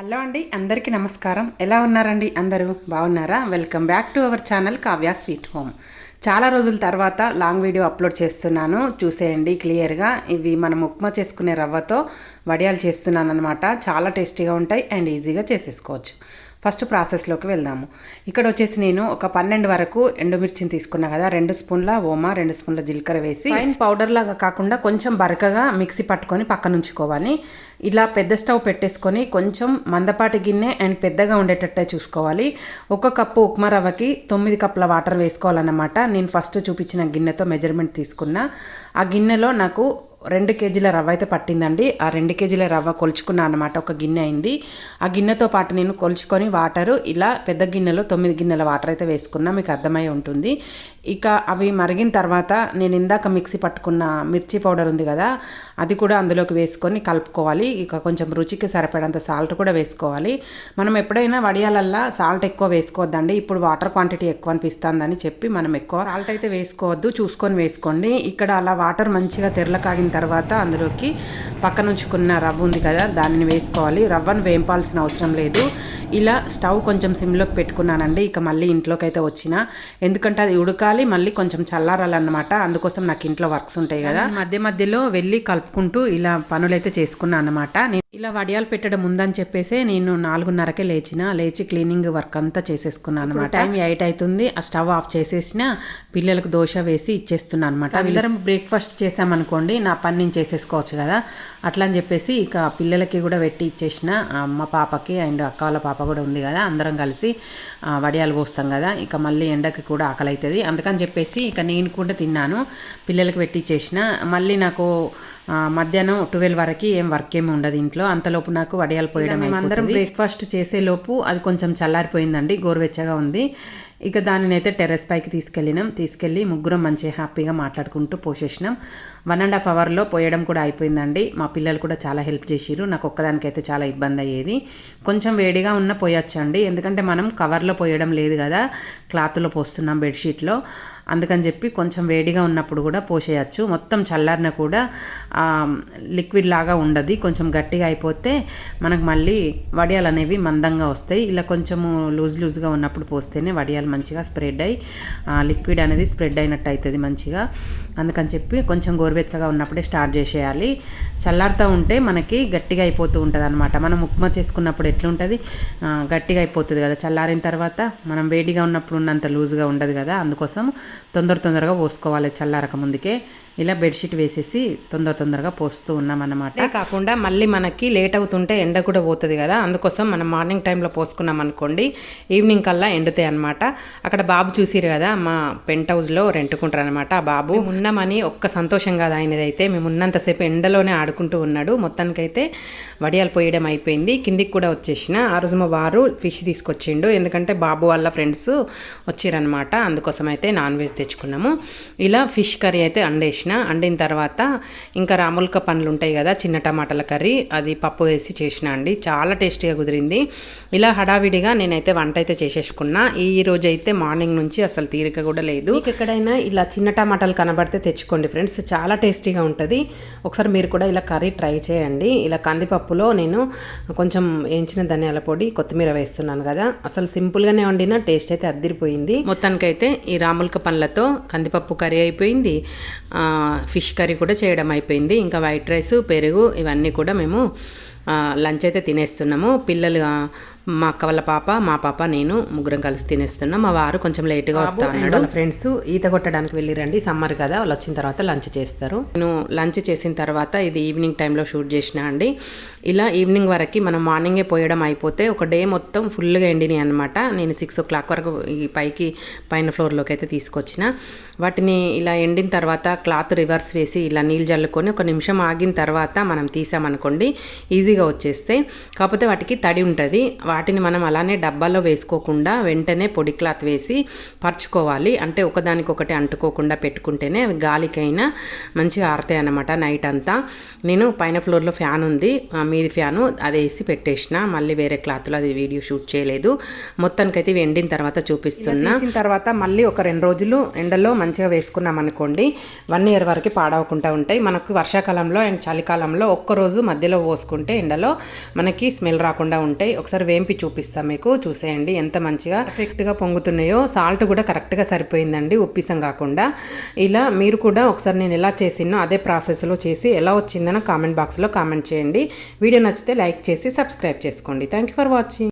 Hello అండి అందరికీ నమస్కారం. ఎలా ఉన్నారండి అందరూ? బాగున్నారా? Welcome back to our channel Kavya sweet home. చాలా రోజుల తర్వాత లాంగ్ వీడియో అప్లోడ్ చేస్తున్నాను. చూసేయండి క్లియర్గా. ఇవి మనం ఉప్మా చేసుకునే రవ్వతో వడియాలు చేస్తున్నాను అనమాట చాలా టేస్టీగా ఉంటాయి అండ్ ఈజీగా చేసేసుకోవచ్చు. ఫస్ట్ ప్రాసెస్లోకి వెళ్దాము. ఇక్కడ వచ్చేసి నేను ఒక పన్నెండు వరకు ఎండుమిర్చిని తీసుకున్నా కదా రెండు స్పూన్ల ఓమా రెండు స్పూన్ల జీలకర్ర వేసి ఫైన్ పౌడర్ లాగా కాకుండా కొంచెం బరకగా మిక్సీ పట్టుకొని పక్కన ఉంచుకోవాలి. ఇలా పెద్ద స్టవ్ పెట్టేసుకొని కొంచెం మందపాటి గిన్నె అండ్ పెద్దగా ఉండేటట్టే చూసుకోవాలి. ఒక కప్పు ఉప్మా రవ్వకి తొమ్మిది కప్పుల వాటర్ వేసుకోవాలన్నమాట. నేను ఫస్ట్ చూపించిన గిన్నెతో మెజర్మెంట్ తీసుకున్నా. ఆ గిన్నెలో నాకు రెండు కేజీల రవ్వ అయితే పట్టిందండి. ఆ రెండు కేజీల రవ్వ కొలుచుకున్నా అనమాట ఒక గిన్నె అయింది. ఆ గిన్నెతో పాటు నేను కొలుచుకొని వాటరు ఇలా పెద్ద గిన్నెలో తొమ్మిది గిన్నెల వాటర్ అయితే వేసుకున్నా మీకు అర్థమై ఉంటుంది. ఇక అవి మరిగిన తర్వాత నేను ఇందాక మిక్సీ పట్టుకున్న మిర్చి పౌడర్ ఉంది కదా అది కూడా అందులోకి వేసుకొని కలుపుకోవాలి. ఇక కొంచెం రుచికి సరిపడంత సాల్ట్ కూడా వేసుకోవాలి. మనం ఎప్పుడైనా వడియాలల్లా సాల్ట్ ఎక్కువ వేసుకోవద్దండి. ఇప్పుడు వాటర్ క్వాంటిటీ ఎక్కువ అనిపిస్తుందని చెప్పి మనం ఎక్కువ సాల్ట్ అయితే వేసుకోవద్దు. చూసుకొని వేసుకోండి. ఇక్కడ అలా వాటర్ మంచిగా తెరలకాగింది తర్వాత అందులోకి పక్కన ఉంచుకున్న రవ్వ ఉంది కదా దానిని వేసుకోవాలి. రవ్వను వేంపాల్సిన అవసరం లేదు. ఇలా స్టవ్ కొంచెం సిమ్లోకి పెట్టుకున్నానండి. ఇక మళ్ళీ ఇంట్లోకి అయితే వచ్చిన. ఎందుకంటే అది ఉడకాలి మళ్ళీ కొంచెం చల్లారాలన్నమాట. అందుకోసం నాకు ఇంట్లో వర్క్స్ ఉంటాయి కదా. మధ్య మధ్యలో వెళ్ళి కలుపుకుంటూ ఇలా పనులైతే చేసుకున్నాను అనమాట నేను ఇలా వడియాలు పెట్టడం ఉందని చెప్పేసి నేను నాలుగున్నరకే లేచిన లేచి క్లీనింగ్ వర్క్ అంతా చేసేసుకున్నాను అనమాట టైం ఎయిట్ అవుతుంది ఆ స్టవ్ ఆఫ్ చేసేసిన పిల్లలకు దోశ వేసి ఇచ్చేస్తున్నాను అనమాట అందరం బ్రేక్ఫాస్ట్ చేసామనుకోండి నా పని నేను చేసేసుకోవచ్చు కదా. అట్లా అని చెప్పేసి ఇక పిల్లలకి కూడా పెట్టి ఇచ్చేసిన మా పాపకి అండ్ అక్క వాళ్ళ పాప కూడా ఉంది కదా అందరం కలిసి వడియాలు పోస్తాం కదా. ఇక మళ్ళీ ఎండకి కూడా ఆకలి అవుతుంది అందుకని చెప్పేసి ఇక నేను కూడా తిన్నాను పిల్లలకి పెట్టి ఇచ్చేసిన. మళ్ళీ నాకు మధ్యాహ్నం ట్వెల్వ్ వరకు ఏం వర్క్ ఏమి ఉండదు ఇంట్లో. అంతలోపు నాకు వడియాలు పోయడం మేమందరం బ్రేక్ఫాస్ట్ చేసేలోపు అది కొంచెం చల్లారిపోయిందండి గోరువెచ్చగా ఉంది. ఇక దానిని అయితే టెర్రస్ పైకి తీసుకెళ్ళినాం. తీసుకెళ్ళి ముగ్గురం మంచిగా హ్యాపీగా మాట్లాడుకుంటూ పోసేసినాం వన్ అండ్ హాఫ్ అవర్లో పోయడం కూడా అయిపోయిందండి. మా పిల్లలు కూడా చాలా హెల్ప్ చేసిరు నాకు ఒక్కదానికైతే చాలా ఇబ్బంది అయ్యేది. కొంచెం వేడిగా ఉన్న పోయొచ్చండి. ఎందుకంటే మనం కవర్లో పోయడం లేదు కదా క్లాత్లో పోస్తున్నాం బెడ్షీట్లో. అందుకని చెప్పి కొంచెం వేడిగా ఉన్నప్పుడు కూడా పోసేయచ్చు. మొత్తం చల్లారిన కూడా లిక్విడ్ లాగా ఉండదు. కొంచెం గట్టిగా అయిపోతే మనకు మళ్ళీ వడియాలు అనేవి మందంగా వస్తాయి. ఇలా కొంచెము లూజ్ లూజ్గా ఉన్నప్పుడు పోస్తేనే వడియాలు మంచిగా స్ప్రెడ్ అయ్యి ఆ, లిక్విడ్ అనేది స్ప్రెడ్ అయినట్టు అవుతుంది మంచిగా. అందుకని చెప్పి కొంచెం గోరువెచ్చగా ఉన్నప్పుడే స్టార్ట్ చేసేయాలి. చల్లారుతూ ఉంటే మనకి గట్టిగా అయిపోతూ ఉంటుంది అనమాట మనం ఉప్మా చేసుకున్నప్పుడు ఎట్లుంటుంది? గట్టిగా అయిపోతుంది కదా. చల్లారిన తర్వాత మనం వేడిగా ఉన్నప్పుడు ఉన్నంత లూజ్గా ఉండదు కదా. అందుకోసం తొందర తొందరగా పోసుకోవాలి చల్లారక ముందుకే. ఇలా బెడ్షీట్ వేసేసి తొందర తొందరగా పోస్తూ ఉన్నాం అన్నమాట కాకుండా మళ్ళీ మనకి లేట్ అవుతుంటే ఎండ కూడా పోతుంది కదా. అందుకోసం మనం మార్నింగ్ టైంలో పోసుకున్నాం అనుకోండి ఈవినింగ్ కల్లా ఎండుతాయి అనమాట అక్కడ బాబు చూసిరు కదా మా పెంట్ హౌస్లో రెంటుకుంటారు అనమాట ఆ బాబు. ఉన్నామని ఒక్క సంతోషం కాదు ఆయనదైతే. మేము ఉన్నంతసేపు ఎండలోనే ఆడుకుంటూ ఉన్నాడు. మొత్తానికైతే వడియాలు పోయడం అయిపోయింది. కిందికి కూడా వచ్చేసిన. ఆ రోజు మా వారు ఫిష్ తీసుకొచ్చిండు. ఎందుకంటే బాబు వాళ్ళ ఫ్రెండ్స్ వచ్చిరనమాట అందుకోసం అయితే నాన్ వెజ్ తెచ్చుకున్నాము. ఇలా ఫిష్ కర్రీ అయితే అండేసిన. అండిన తర్వాత ఇంకా రాములక పండ్లు ఉంటాయి కదా చిన్న టమాటాల కర్రీ అది పప్పు వేసి చేసిన అండి. చాలా టేస్టీగా కుదిరింది. ఇలా హడావిడిగా నేనైతే వంట అయితే చేసేసుకున్నా. ఈ రోజు అయితే మార్నింగ్ నుంచి అసలు తీరిక కూడా లేదు. మీకు ఎక్కడైనా ఇలా చిన్న టమాటాలు కనబడితే తెచ్చుకోండి ఫ్రెండ్స్. చాలా టేస్టీగా ఉంటుంది. ఒకసారి మీరు కూడా ఇలా కర్రీ ట్రై చేయండి. ఇలా కందిపప్పులో నేను కొంచెం వేయించిన ధనియాల పొడి కొత్తిమీర వేస్తున్నాను కదా. అసలు సింపుల్గానే వండిన టేస్ట్ అయితే అద్దిరిపోయింది. మొత్తానికైతే ఈ రాములక పండ్లతో కందిపప్పు కర్రీ అయిపోయింది. ఫిష్ కర్రీ కూడా చేయడం అయిపోయింది. ఇంకా వైట్ రైస్ పెరుగు ఇవన్నీ కూడా మేము లంచ్ అయితే తినేస్తున్నాము. పిల్లలు మా అక్క వాళ్ళ పాప మా పాప నేను ముగ్గురం కలిసి తినేస్తున్నాం. మా వారు కొంచెం లేట్గా వస్తా ఉన్నాడు. వాళ్ళ ఫ్రెండ్స్ ఈత కొట్టడానికి వెళ్ళిరండి సమ్మర్ కదా వాళ్ళు వచ్చిన తర్వాత లంచ్ చేస్తారు. నేను లంచ్ చేసిన తర్వాత ఇది ఈవినింగ్ టైంలో షూట్ చేసిన అండి. ఇలా ఈవినింగ్ వరకు మనం మార్నింగే పోయడం అయిపోతే ఒక డే మొత్తం ఫుల్గా ఎండినాయి అనమాట నేను సిక్స్ ఓ క్లాక్ వరకు ఈ పైకి పైన ఫ్లోర్లోకి అయితే తీసుకొచ్చిన. వాటిని ఇలా ఎండిన తర్వాత క్లాత్ రివర్స్ వేసి ఇలా నీళ్ళు జల్లుకొని ఒక నిమిషం ఆగిన తర్వాత మనం తీసామనుకోండి ఈజీగా వచ్చేస్తే. కాకపోతే వాటికి తడి ఉంటుంది వాటిని మనం అలానే డబ్బాలో వేసుకోకుండా వెంటనే పొడి క్లాత్ వేసి పరుచుకోవాలి. అంటే ఒకదానికొకటి అంటుకోకుండా పెట్టుకుంటేనే అవి గాలికైనా మంచిగా ఆరుతాయి అన్నమాట నైట్ అంతా. నేను పైన ఫ్లోర్లో ఫ్యాన్ ఉంది. మీది ఫ్యాను అది వేసి పెట్టేసిన. మళ్ళీ వేరే క్లాత్లో అది వీడియో షూట్ చేయలేదు. మొత్తానికైతే ఇవి ఎండిన తర్వాత చూపిస్తున్నా. వేసిన తర్వాత మళ్ళీ ఒక రెండు రోజులు ఎండలో మంచిగా వేసుకున్నాం అనుకోండి వన్ ఇయర్ వరకు పాడవకుండా ఉంటాయి. మనకు వర్షాకాలంలో అండ్ చలికాలంలో ఒక్కరోజు మధ్యలో పోసుకుంటే ఎండలో మనకి స్మెల్ రాకుండా ఉంటాయి. ఒకసారి వేంపి చూపిస్తాను మీకు. చూసేయండి ఎంత మంచిగా పర్ఫెక్ట్గా పొంగుతున్నాయో. సాల్ట్ కూడా కరెక్ట్గా సరిపోయిందండి ఉప్పిసం కాకుండా. ఇలా మీరు కూడా ఒకసారి నేను ఎలా చేసినో అదే ప్రాసెస్లో చేసి ఎలా వచ్చిందనో కామెంట్ బాక్స్లో కామెంట్ చేయండి. వీడియో నచ్చితే లైక్ చేసి సబ్స్క్రైబ్ చేసుకోండి. Thank you for watching